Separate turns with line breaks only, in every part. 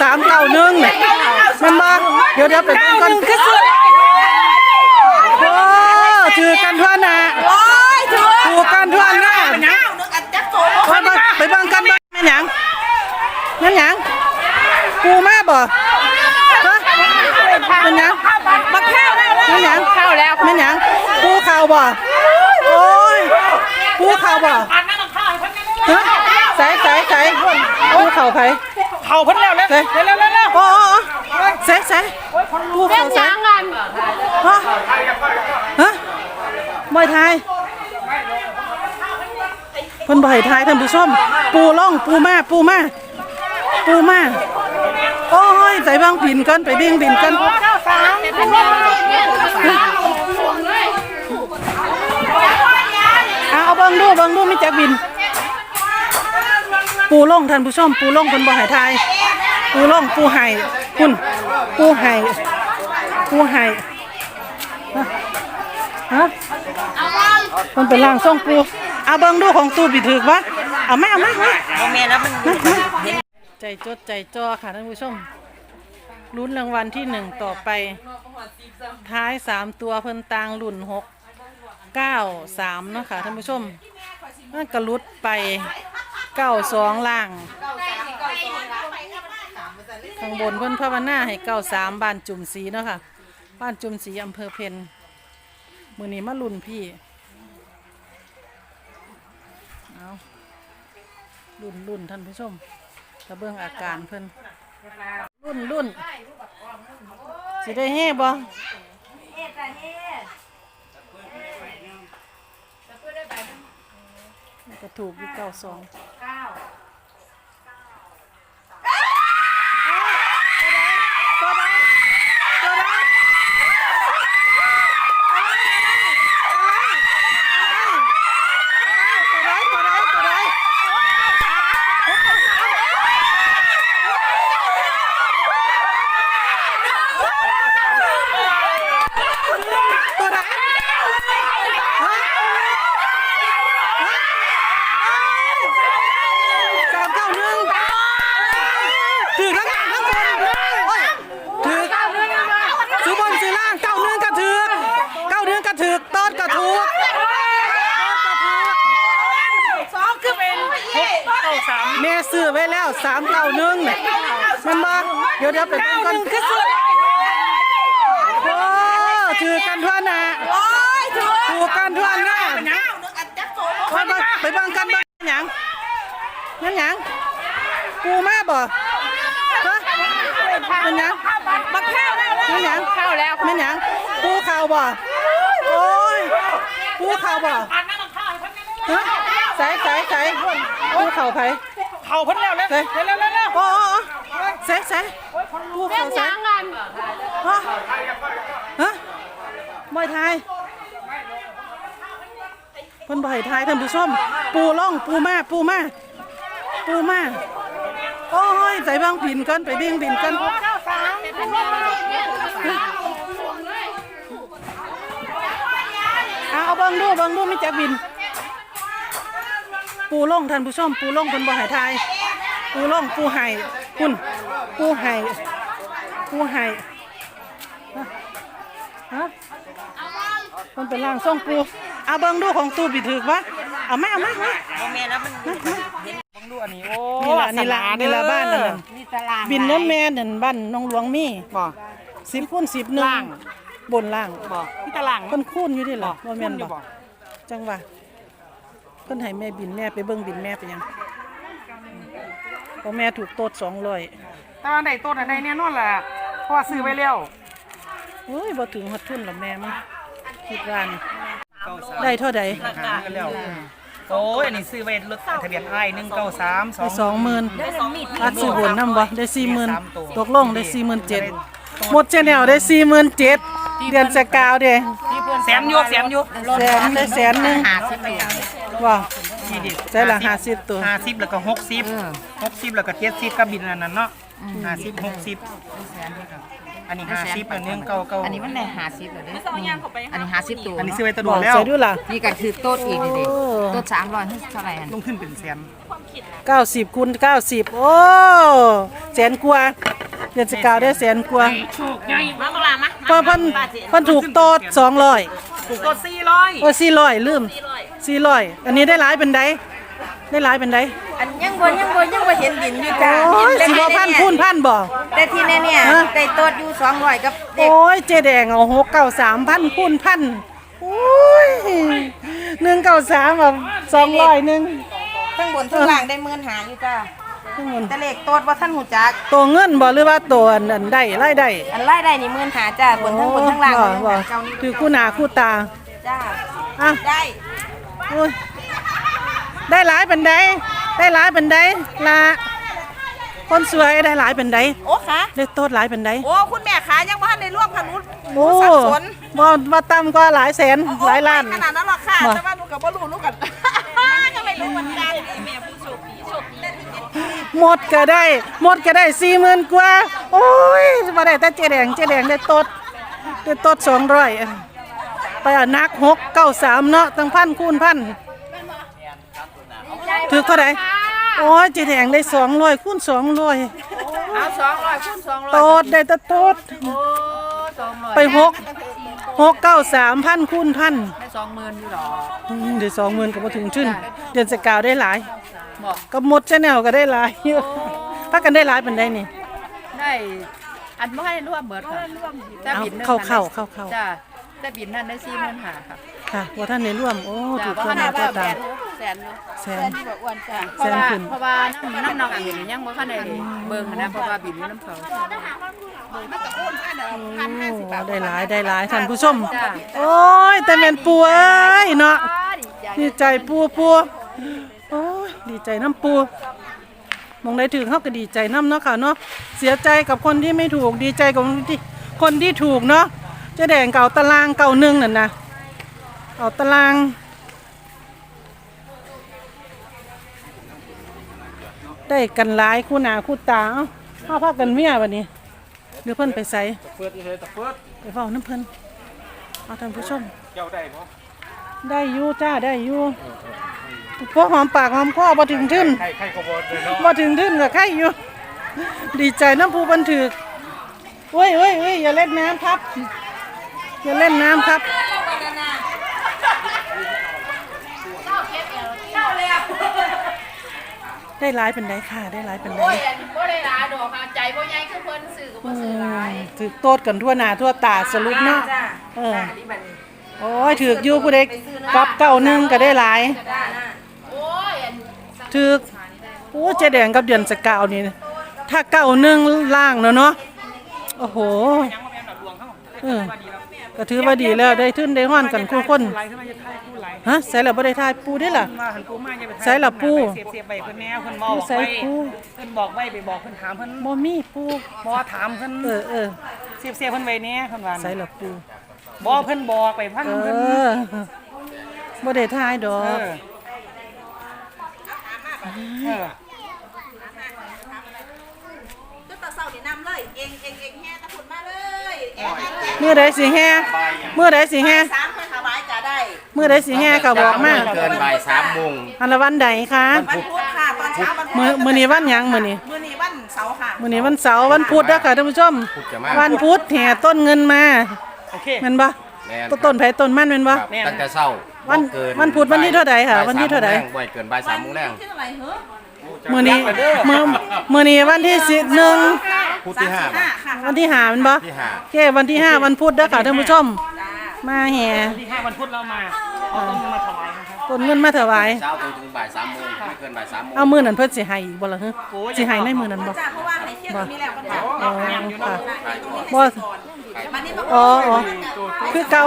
สามเก้าหนึ่งเนี่ยมันมาเดี๋ยวเดี๋ยวไปเบิ่งกันโอ้ถือกันทั่วหน้าถูกกันทั่วหน้าไปเบิ่งไปเบิ่งกันเบิ่งแม่นหยังแม่นหยังกูมาบ่ฮะเป็นหยัง
มาเข้าแล้ว
แม่นหยัง
เข้าแล้ว
แม่นหยังกูข่าวบ่โอ้ยกูข่าวบ่ฮะใส่ใส่ใส่กูข่าวไผ
เข้าเพิ่นแล้วแล้ว
ใส่
เร็วเร็วเร็ว
โอ้โอ้โอ้ใส่ใส่กูข่าวใส่
ยังกัน
ฮะฮะบ่อยไทยเพิ่นบ่อยไทยท่านผู้ชมปูล่องปูมาปูมาปูมาโอ้ยใส่บางบินกันไปเบี่ยงบินกัน
เข้าสาม
เอาเอาเบิ่งดูเบิ่งดูมีจักบิน ปูล่องท่านผู้ชมปูล่องเพิ่นบ่ใหายไทยปูล่องปูไห้คุณปูไห้ปูไห้ฮะฮะมันเป็นร่างทรงปูเอาเบิ่งดูของตูบิถึกวะเอาไมาเอามามา
โมเมนแล้วมัน
ใจจดใจจ่อค่ะท่านผู้ชมลุ้นรางวัลที่หนึ่งต่อไป ท้ายสามตัวเพิ่นตางรุ่นหกเก้าสามนะคะท่านผู้ชมนั่นกระลุดไป เก้าสองล่าง ข้างบนเพิ่นภาวนาให้เก้าสามบ้านจุ่มสีเนาะค่ะ บ้านจุ่มสีอำเภอเพนมือนี้มาลุ่นพี่ เอาลุ่นลุ่นท่านผู้ชมกระเบื้องอาการเพิ่นรุ่นรุ่นสิได้เฮ่บ่ก็ถูกอยู่เก้าสอง ตัวใดตัวใดตัวใดตัวใดสามเก้าหนึ่งถือทั้งล่างทั้งบนโอ้ยถือซื้อบนซื้อล่างเก้าหนึ่งก็ถือเก้าหนึ่งก็ถือต้นก็ถูก
สองคือเป็นเข้าสาม
แม่ ซื้อไว้แล้วสามเก้าหนึ่งเนี่ยมันมาเดี๋ยวเดี๋ยวไปเบิ่งกันคือซื้อโอ้ถือกันทั่วหน้าถูกกันทั่วหน้าไปเบิ่งไปเบิ่งกันเบิ่งหยังนั่นหยังกูมาบ่ฮะเป็นหยัง
มาเข้าแล้ว
นั่นหยัง
เข้าแล้ว
แม่นหยังกูข่าวบ่โอ้ยกูข่าวบ่ฮะใส่ใส่ใส่กูข่าวไผ
เข้าเพิ่นแล้วแล้ว
ใส่
เร็วเร็วเร็ว
โอ้โอ้โอ้ใส่ใส่กูข่าวใส่
ยังกัน
ฮะฮะบ่อยไทยเพิ่นบ่อยไทยท่านผู้ชมปูล่องปูมาปูมาปูมาโอ้ยใส่บางบินกันไปเบี่ยงบินกัน
เข้าสาม
เอาเอาเบิ่งดูเบิ่งดูมีจักบิน ปูล่องท่านผู้ชมปูล่องเพิ่นบ่ใหายไทยปูล่องปูไห้คุณปูไห้ปูไห้ฮะฮะมันเป็นร่างทรงปูเอาเบิ่งดูของตูบิถึกวะเอาไมเอามามา
โมเมนแล้วมันบังดูอันนี้โอ้
นี่ล่ะนี่ล่ะนี่ล่ะบ้านนั่นน่ะ
นี่ตลาด
บินน้ำแม่นั่นบ้านน้องหลวงมี
บ่
สิบคูณสิบหนึ่ง
ล่าง
บนล่าง
บ่นี่ตลาด
เพิ่นคูณอยู่ดิล่ะบ่แม่น
อยู่
บ่จังหว่า เพิ่นให้แม่บินแม่ไปเบิ่งบินแม่ไปยังเพราะแม่ถูกโตด200
ตอนไหนต้นอันใดเนี่ยนอนล่ะเพราะว่าซื้อไว้แล้ว
เฮ้ยบ่ถึงฮอดทุนหรอกแม่มั้งคิดว่านี่ได้เท่าใด
แล้วโอ้ยอันนี้ซื้อไว้รถทะเบียนไอ้หนึ่งเก้าสามสอ
ได้
ง
สองหมื่นอัดซื้อบนนำบ่ได้สี่หมื่นตกลงได้สี่หมื่นเจ็ดหมดเจแนวได้สี่หมื่นเจ็ดเดือนสกาวเด้
แสนอยูแสนอยู
แสนได้แสนหนึงว้า ว
นี่ดิ
ใช่ละห้าสิบตัว
ห้าสิบแล้วก็หกสิบหกสิบแล้วก็เจ็ดสิบก็บินอันนั้นเนาะห้าสิบหกสิบอันนี้ห้าสิบอันนี้เก่าเก่า
อันนี้มันได้หาสิบเหรอเนี่ยอันนี้หาสิบตัว
อันนี้
เนาะ
ซื้อไว้ตะโด
บอก
นแล้ว
ใส่ดูล่ะ
นี่ก็คือโต๊ดอีกนี่เด็
โอ้
โต๊ดสามร้อยเท่าไหร่อัน
ลงทุนเป็นแสน
90คูณ90โอ้แสนกว่าเดือนสกาวได้แสนกว่า
มาบังลามา
เพิ่นเพิ่นเพิ่นถูกโตด200
ถูกกดสี่ร้อย
โอ้400ลืม 400อันนี้ได้หลายเป็นไดได้หลายเป็นได
อันยังบ่ยังบ่ยังบ่เห็นดินอยู่จ้า
โอ้ยสิบ่พันคูณพันบ่
แต่ที่แน่เนี่ย
ฮะ
ได้โต๊ดอยู่สองร้อยกับเด็ก
โอ้ยเจแดงเอา693พันคูณพันโอ้ย193แบบ200นึง
ทั้งบนทั้งล่างได้หมื่นหาอยู่จ้า
ทั้งหมด
แต่เลขโต๊ดว่าท่านหูจัก
ตัวเงินบ่หรือว่าตัวอันอันได้รายได้
อันไล่ได้นี่หมื่นหาจ้าบนทั้งบนทั้งล่าง
บ่
บนทั้ง
บ่
ล่างเจ้านี่
คือคู่หน้าคู่ตา
จ้า
อะ
ได้
โอ้ย ได้หลายเป็นไดได้หลายเป็นไดละคนสวยได้หลายเป็นได
โอ้ค่ะ
ได้โต๊ดหลายเป็นได
โอ้คุณแม่ขายังบ่ทันได้ร่วมพันนุษ
โอ้
สับสน
บ่บ่ต่ำกว่าหลายแสนหลายล้าน
ขนาดนั้นหรอกค่ะ
บ่
แต่ว่าหนูกับบ่รู้หนูกับก็ไม่รู้เหมือนกันแม่ผู้โชคดีโชคดี
หมดก็ได้ หมดก็ได้สี่หมื่นกว่า โอ้ยมาได้แต่เจแดงเจแดงได้โต๊ดได้โต๊ดสองร้อย ไปอะนักหกเก้าสามเนาะตั้งพันคูณพันถือเท่าไหร่โอ้ยเจแดงได้สองร้อยคูณสองร้อย
เอาสองร้อยคูณสองร้อย
โต๊ดได้แต่โต๊ด
โอ้สองร้อย
ไปหกหกเก้าสามพันคูณพัน
ได้สองหมื่นอยู่หรอ
อืมเดี๋ยวสองหมื่นก็มาถึงชื่นเดือนสกาวได้หลาย
บอก
ก็หมดชแนลก็ได้หลายเยอะพักกันได้หลายเป็นได้นี่
ได้ อันไม่ให้ร่วมเบิดค่ะแต่
เอา
บินหนึ่ง
เข้า
อัน
เข้า
ได้
เข้าเข้า
จ้า แต่บินนั่นได้สี่หมื่นห้าค่ะ
ค่ะว่าท่านในร่วม โอ้
จ้า
ถูก
เพราะ
คน
ขนา
มา
ด
ตัว
ว่าแส
ตาม
นแสนอยู่
แส
แส
น
นที่บอกอ้วนจ้าเพ
แส
ราะ
น
ว่า
ขึ้น
เพราะว่าน้ำน้ำนองอื่นนี่ยังบ่คันได้เบิ่งหั้นนะเพราะว่าบินอยู่น้ำเขา
โอ้ได้หลายได้หลายท่านผู้ชม
จ้า
โอ้ยแต่แม่นปูเอ้ยเนาะดีใจปูปูโอ้ยดีใจน้ำปูมองได้ถึงเขาก็ดีใจน้ำเนาะค่ะเนาะเสียใจกับคนที่ไม่ถูกดีใจกับคนที่คนที่ถูกเนาะ เจะแดงเก่าตารางเก่าหนึ่งนั่นนะเอาตารางได้กันหลายคู่หนาคู่ตาเอ้าเอาพากันเมียวันนี้เดี๋ยวเพิ่นไปใส่
เปิดเลยตะเปิด
ไปเฝ้าน้ำเพิ่นเอาท่านผู้ชม
เจ้าได้บ่
ได้อยู่จ้าได้อยู่พวกหอมปากหอมคอบ่ถึงทึน
ใครใครก็บ่ได้เนาะ
บ่ถึงทึนกับใครอยู่ ดีใจน้ำผู้บันถึกเว้ยเว้ยเว้ยอย่าเล่นน้ำครับ อย่าเล่นน้ำครับได้หลายเป็นไดค่ะ ได้หลายเป็นได
บ่ได้หลายดอกค่ะใจบ่ใหญ่คือเพิ่นซื้อก็บ่ซื้อหลาย
ถือโตดกันทั่วหน้าทั่วตาสรุปเนาะ
จ้า
เออ
นี่บัดนี้
โอ้ยถือกอยู่ผู้ใดกลับเก่าหนึงก็ได้หลาย
จ้าน่ะโอ้ยอัน
ถือกโอ้เจแดงกับเดือนสกาวนี่ถ้าเก่าหนึงล่างเนาะเนาะโอ้โห
ยังบ่แม่นดอกดวงเฮา
เออ ก็ถือว่าดีแล้วได้ทึนได้ฮ้อนกันคู่คน
ไหลขึ้นมาจะทายผู้ไหล
ฮะใส่แล้วบ่ได้ทายปูได้ล่ะ
ว่าหันปูมาอย่าไปทาย
ใส่ละปู
เสียบเสียบไปเพิ่นแนวเพิ่นบอก
ใส่
ไว้
ปู
เพิ่นบอกไว้ไปบอกเพิ่นถามเพิ่น
บ่มีปู
บ่ถามเพิ่น
เออเออ
เสียบเสียบเพิ่นไว้แน่เพิ่นว่า
ใส่ละปู
บ่เพิ่นบอกไปพัง
เอ
เพิ่น
อบ่ได้ทายดอ
เอกอเออ
ก็ตะเซานี่นำเลยเองเองเองแฮ่ตะพุ่นมาเลยเอง
มื้อใดสิแฮ่มื้อใดสิแฮ่
สามคนถวายจะได้
มื้อใดสิแฮ่ก็บอกมา
เกินบ่ายสามโมง
อันละวันใดคะ
วันพุธค่ะตอนเช้าวันพุธ
มื้อมื้อนี้วันหยังมื้อนี้
มื้อนี้วันเสาร์ค่ะ
มื้อนี้วันเสาร์วันพุธเด้อค่ะท่านผู้ชม
พุธจะมา
วันพุธแห่ต้นเงินมา
โอเค
แม่นบ่
แม่น
ต้นต้นไผต้นมันแม่นบ่
ครับตั้งแต่เช้า
วัน
บ่เกิ
วันพุธวันที่เท่าใดค่ะ
บ่ย
วันที่เท่าใด
สมโมงแรงบ่อยเกินบ่ายสามโมงแรง
ที่เท่าไหร่เหรอ
มื้อนี้มื้อมื้อนี้วันที่สิบหนึ่ง
พุธที่ห้า
ห้าค่ะ
วันที่ห้าแม่นบ่
ที่ห้า
โอเควันที่ห้าวันพุธเด้อค่ะท่านผู้ชม มาแห่
ที่ห้าวันพุธเรามาเอาต้นมาถวายนะครับ
ต้นเงินมาถวาย
เช้าถึงบ่ายสามโมงไม่เกินบ่ายสามโมง
เอามื้อนั้นเพิ่นสิให้อีกบ่ล่ะฮะสิให้ในมื้อนั้นบ่
จ้าเพราะว่าในเที่ยงมีแล้วก็จ้า
อ๋อค่ะบ่
วันนี้มา
อ๋ออ๋อคือเก่า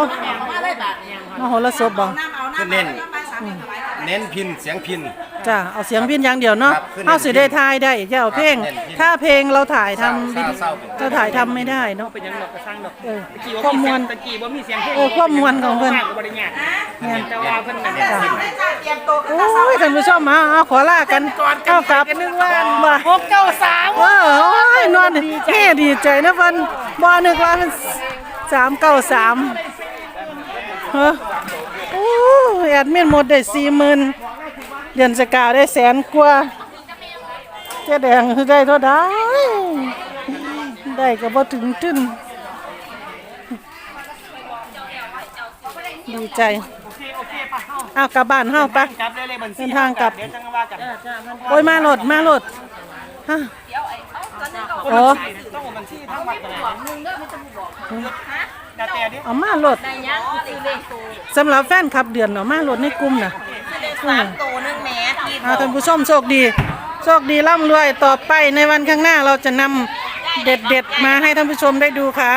มาเลยบาท
มโหรสพบ่
น้ำเอาน้ำเอาน้ำไปสามถวาย
เน้นพินเสียงพิน
จ้ะเอาเสียงพินอย่างเดียวเนาะ
ครับขึ้น
เอาสิได้ทายได้จะเอาเพลง
ครับเน้นพิณ
ถ้าเพลงเราถ่ายทำ
เศร้าเศร้า
เราถ่ายทำไม่ได้เนาะ
เป็นหยังดอกกระซังดอก
เออ
ตะกี้
ความมวล
ตะกี้ว่ามีเสียงเพลง
เออความมวลของเพิ่น
ก็บ่ได้ยากแต่ว่าเพิ่นน่ะเนี่ย
เตรียมตัว
โอ้ยท่านผู้ชมมาเอาขอลากันเข้ากับนึกว่าบ่หกเก้าสามเออโอ้ยนอนแห่ดีใจนะเพิ่นบ่นึกว่ามันสามเก้าสามเฮ้อโอ้ยแอดมินหมดได้สี่หมื่น เดือนสกาวได้แสนกว่าเจ๊แดงคือได้เท่าใดได้ก็บ่ถึงตึ้นดีใจ
โอเคโอเคป่ะเฮา
เอากลับบ้านเฮาปะ
กลับเลยเลยบัญชี
เดินทางกลับ
เดี๋ยวจังว่ากัน
โอ้ยมาโหลดมาโหลดฮะโอ้
ต้องเอาบัญชีทั้งวัดกันเลยแต่แต่ดิ
เอามาโหลดสำหรับแฟนคลับเดือนเนาะมาโหลดในกลุ่มน่ะ
สามตัวนึงแม่ที
เอาท่านผู้ชมโชคดี โชคดีร่ำรวยต่อไปในวันข้างหน้าเราจะนำเด็ดๆมาให้ท่านผู้ชมได้ดูค่ะ